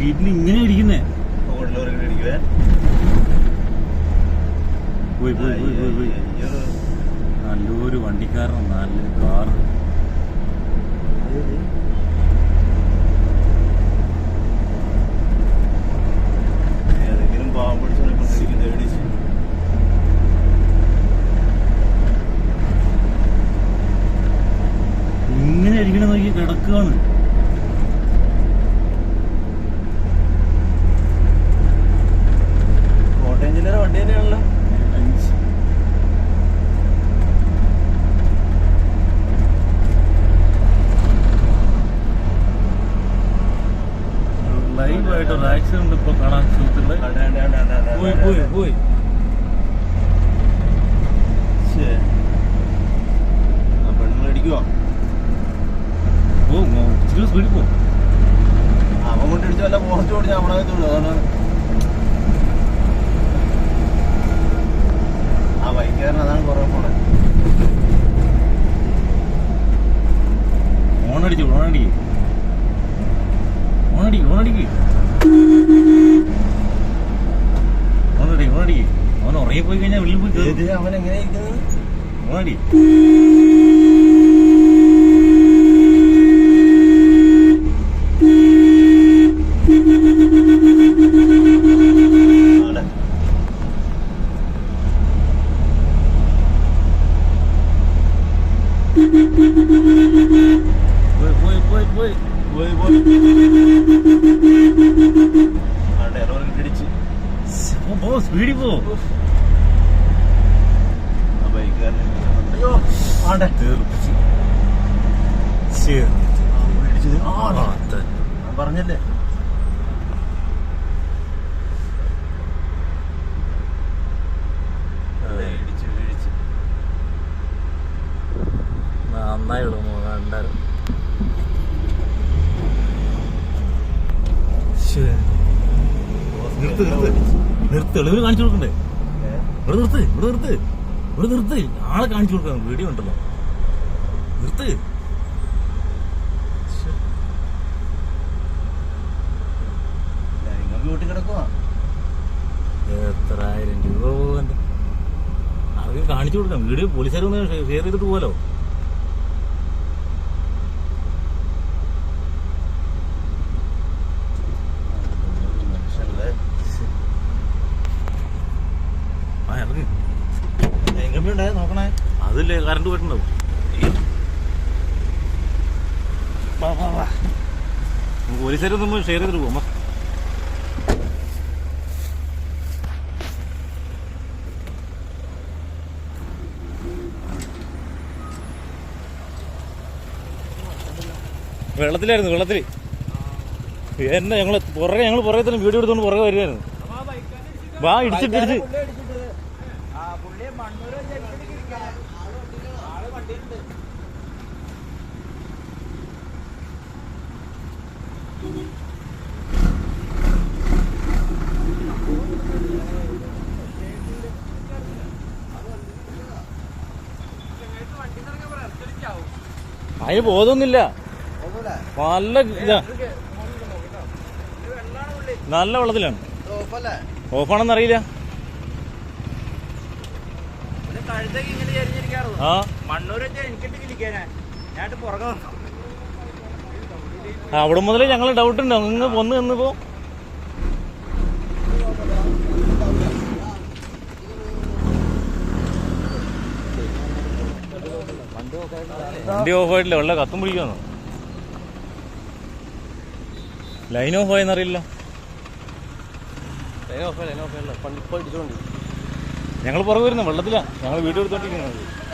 ഇത് ഇങ്ങനെ ഇരിക്കുന്നേ. പോയി പോയി പോയി പോയി പോയി. അയ്യോ. നല്ലൊരു വണ്ടിക്കാരൻ നല്ലൊരു കാർ ഏതെങ്കിലും പാവം പിടിച്ചവനെ കൊണ്ടിരിക്കുന്നത് എവിടെച്ച് ഇങ്ങനെ ഇരിക്കണ നോക്കി കിടക്കുകയാണ് ലൈവായിട്ട് ഒരു ആക്സിഡന്റ് ഇപ്പൊ കാണാൻ സുഹൃത്തുക്കളെ. പോയി. പോയി പോയി. ശ്ശേ. ആ പെണ്ണുങ്ങൾ ഇടിക്കുവോ. പോ ഇച്ചിരി സ്പീഡിൽ ആ കുറേ പോണേ. ഓണടി ഓണടി അവൻ ഉറങ്ങിപ്പോയി കഴിഞ്ഞാൽ വെളിയിൽ പോയി അവൻ എങ്ങനെ ഓണടി അവിടെ. പോയി പോയി പോയി പോയി പോയി പോയി ആ ഡെറോർ ഇടിച്ച് പോ, പോ സ്പീഡിൽ പോ ആ ബൈക്കുകാരൻ അയ്യോ ആണ്ടെ തീർപ്പിച്ച് ശ്ശേ. ഇടിച്ചത് ആ ആ, അതെ. ഞാൻ പറഞ്ഞല്ലേ? വീഴിച്ച് നന്നായുള്ളൂ കണ്ടാലും നിർത്ത് നിർത്ത്. നിർത്ത്. തെളിവ് കാണിച്ചു കൊടുക്കണ്ടേ? ഇവിടെ നിർത്ത് ഇവിടെ നിർത്ത്. ഇവിടെ നിർത്ത്. ആളെ കാണിച്ചു കൊടുക്കണം വീഡിയോ ഉണ്ടല്ലോ. നിർത്ത്. എത്രായിരം വീട്ടിൽ കിടക്കുവാ. എത്ര രൂപ പോകണ്ട ആർക്കും കാണിച്ചു കൊടുക്കാം. വീഡിയോ പോലീസുകാർ ഒന്ന് ഷെയർ ചെയ്തിട്ട് പോകാലോ ആ ഇറങ്ങി. ഉണ്ടായ നോക്കണേ. അതില്ലേ കറണ്ട് പോയിട്ടുണ്ടാവും. വാ വാ വാ. പോലീസുകാർ നമ്മൾ ഷെയർ ചെയ്തിട്ട് പോകാം വെള്ളത്തിലായിരുന്നു വെള്ളത്തിൽ എന്നെ ഞങ്ങൾ പുറകെ ഞങ്ങൾ പുറകെ തന്നെ വീഡിയോ എടുത്തോണ്ട് പുറകെ വരുമായിരുന്നു വാ ഇടിച്ചിട്ട് അതിന് ബോധമൊന്നുമില്ല. നല്ല ഇതാ. നല്ല വെള്ളത്തിലാണ്. ഓഫാണെന്ന് അവിടെ മുതലേ ഞങ്ങൾ ഡൗട്ട് ഉണ്ട്. അങ്ങ് വന്ന് പോ വണ്ടി ഓഫ് ആയിട്ടില്ല. വെള്ളം കത്തും പിടിക്കുന്നു ലൈൻ ഓഫ് ആയെന്നറിയില്ല. ഞങ്ങൾ പുറകെ വരുന്നു വെള്ളത്തിലാ. ഞങ്ങൾ വീഡിയോ എടുത്തോണ്ടിരിക്കുന്നത്.